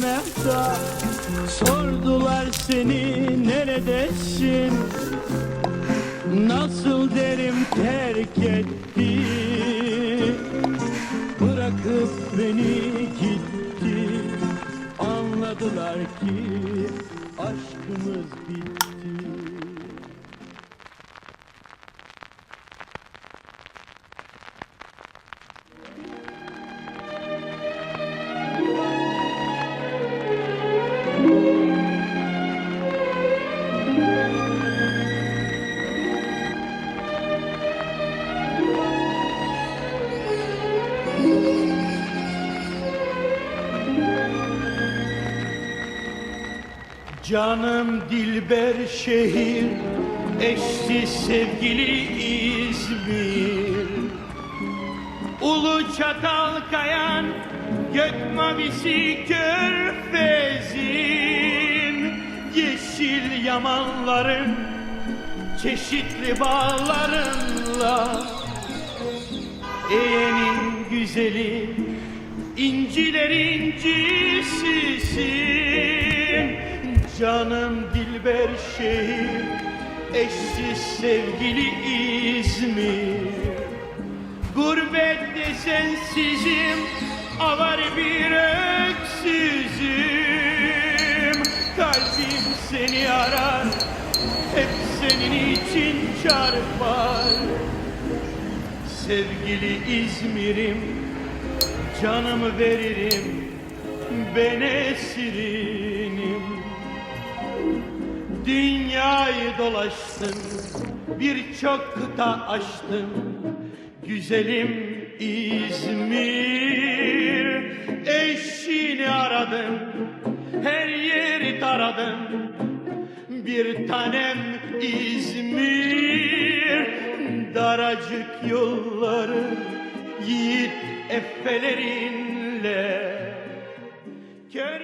Mehtap sordular seni neredesin? Nasıl derim terk etti? Bırakıp beni gitti. Anladılar ki aşkımız bitti Canım Dilber şehir Eşsiz sevgili İzmir. Ulu çatal kayan Gök mavisi körfezin Yeşil yamanların Çeşitli bağlarınla Eğenin güzeli inciler incisisin Canım Dilber şehir Eşsiz sevgili İzmir. Gurbette sensizim Avar bir öksüzüm. Kalbim seni arar Hep senin için çarpar. Sevgili İzmir'im Canımı veririm Ben esirinim Dolaştım Birçok kıta aştım Güzelim İzmir Eşini aradım Her yeri taradım. Bir tanem İzmir Daracık yolları Yiğit effelerinle Kör